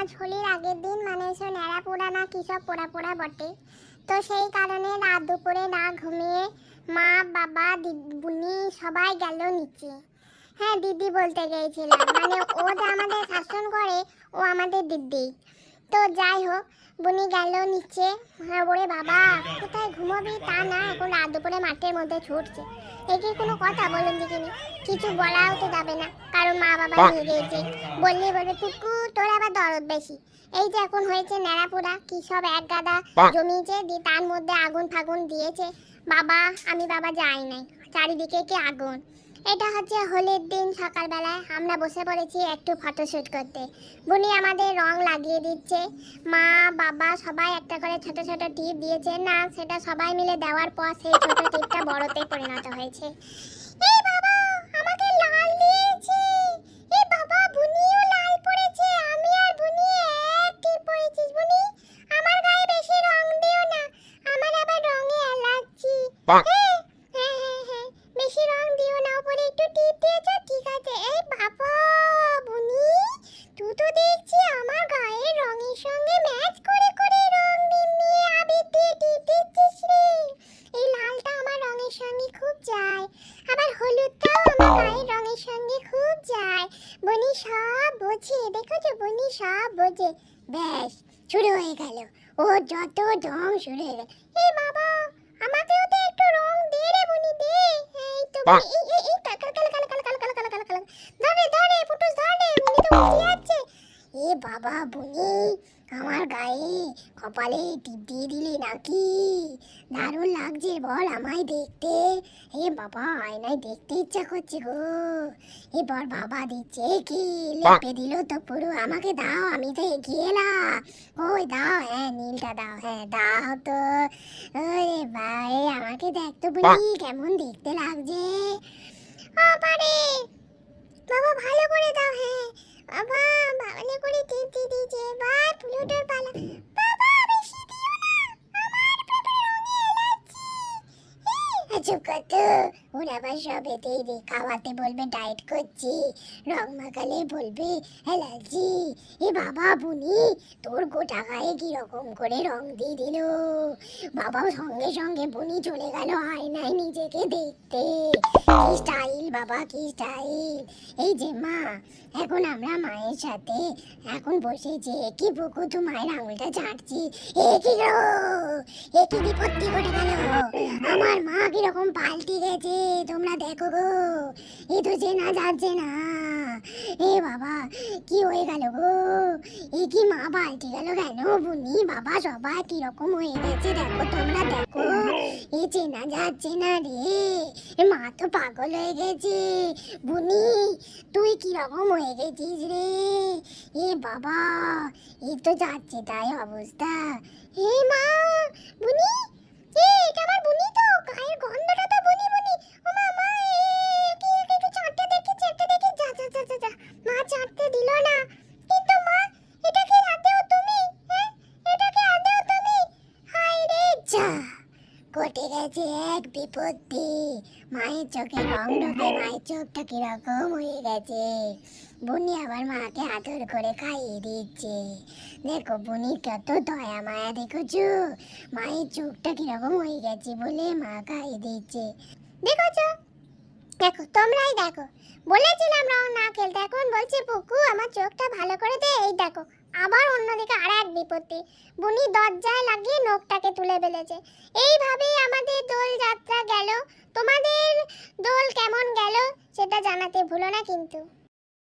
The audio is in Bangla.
আজ হোলির আগের দিন মানে সে ন্যাড়া পোড়া না কিসব পোড়া পোড়া বটে। তো সেই কারণে রাত দুপুরে না ঘুমিয়ে মা, বাবা বুনি সবাই গেল নিচে। হ্যাঁ দিদি বলতে গিয়েছিলাম মানে ও যে আমাদের শাসন করে, ও আমাদের দিদি। তো যাই হোক বুনি গেল নিচে। হ্যাঁ ওরে বাবা কোথায় ঘুমাবি তা না এখন রাত দুপুরে মাঠের মধ্যে ছুটছে। একে কোনো কথা বলুন দেখিনি কিছু বলাও তো যাবে না কারণ মা বাবা নিয়ে গিয়েছে বললে বলবে টুকু তোর আবার দরদ বেশি। এই যে এখন হয়েছে ন্যাড়াপুরা কি সব এক গাদা জমিয়েছে দিয়ে তার মধ্যে আগুন ফাগুন দিয়েছে। বাবা আমি বাবা যাই নাই। চারিদিকে কি আগুন। এটা হচ্ছে হোলির দিন সকালবেলায়। আমরা বসে পড়েছি একটু ফটোশ্যুট করতে। বুনি আমাদের রং লাগিয়ে দিচ্ছে। মা বাবা সবাই একটা করে ছোট ছোট টিপ দিয়েছে। না সেটা সবাই মিলে দেওয়ার পর সেই ছোট টিপটা বড়তে পরিণত হয়েছে। এই বাবা আমাকে লাল দিয়েছে। এই বাবা বুনিও লাল পড়েছে। আমি আর বুনি এক টিপ পড়েছিস বুনি। আমার গায়ে বেশি রং দিও না। আমার আবার রঙে অ্যালার্জি বনি সব বোঝে, দেখেছ? বনি সব বোঝে। ব্যাস, শুরু হয়ে গেল। ও যত ঢং শুরু হয়ে গেল। এই বাবা, আমাকেও তো একটু রং দে রে বনি, দে। এই তো, এই এই কাল কাল কাল কাল কাল কাল কাল কাল কাল। ধরে ধরে ফটোস ধরে বনি তো বাবা বনি আমার গায়ে কপালে টিপ দিয়ে দিলি নাকি? দারুণ লাগছে বল আমায় দেখতে। এ বাবা, আয়নায় দেখতে ইচ্ছা করছে গো। এবার বাবা দিচ্ছে কি? লেপে দিল তো পুরো। আমাকে দাও, আমি তো এগিয়ে এলাম। ওই দাও হ্যাঁ নীলটা দাও হ্যাঁ দাও তো। ওরে ভাই আমাকে দেখ তো বলি, কেমন দেখতে লাগছে। বাবা ভালো করে দাও হ্যাঁ। বাবা আবার সব খাওয়াতে বলবে ডায়েট করছি। রং মাখালে বলবে অ্যালার্জি এ বাবা বুনি, তোর গোটা গায়ে কি রকম করে রং দিয়ে দিল। সঙ্গে সঙ্গে বুনি চলে গেল আয়নায় নিজেকে দেখতে। কি স্টাইল বাবা, কি স্টাইল এই যে মা, এখন আমরা মায়ের সাথে, এখন বসেছি কি বুকু তো মায়ের আঙুলটা চাটছি, এ কি গো? এ কি বিপত্তি ঘটে গেল? আমার মা কীরকম পাল্টি গেছে তোমরা দেখো গো। এ তো চেনা যাচ্ছে না এ বাবা কি হয়ে গেল গো? এ কি মা পাল্টি গেল কেন? বুনি বাবা সবাই কীরকম হয়ে গেছে দেখো তোমরা দেখো। এ চেনা যাচ্ছে না রে। এ মা তো পাগল হয়ে গেছে। বুনি তুই কীরকম হয়ে গেছিস রে? এ বাবা এ তো যাচ্ছে তাই অবস্থা। হে মা ঘটে গেছে এক বিপত্তি। মায়ের চোখে রং ঢোকে মায়ের চোখটা কীরকম হয়ে গেছে। বুনি আবার মাকে আদর করে খাইয়ে দিচ্ছে। দেখো বুনি কত দয়া মায়া দেখেছ? মায়ের চোখটা কীরকম হয়ে গেছে বলে মা খাইয়ে দিচ্ছে। দেখেছ? দেখো তোমরাই দেখো। বলেছিলাম রং না খেলতে এখন বলছে, পুকু, আমার চোখটা ভালো করে দে। এই দেখো, আবার অন্যদিকে আর এক বিপত্তি। বুনি দরজায় লাগিয়ে নখটাকে তুলে ফেলেছে। এইভাবেই আমাদের দোল যাত্রা গেল। তোমাদের দোল কেমন গেল, সেটা জানাতে ভুলো না কিন্তু।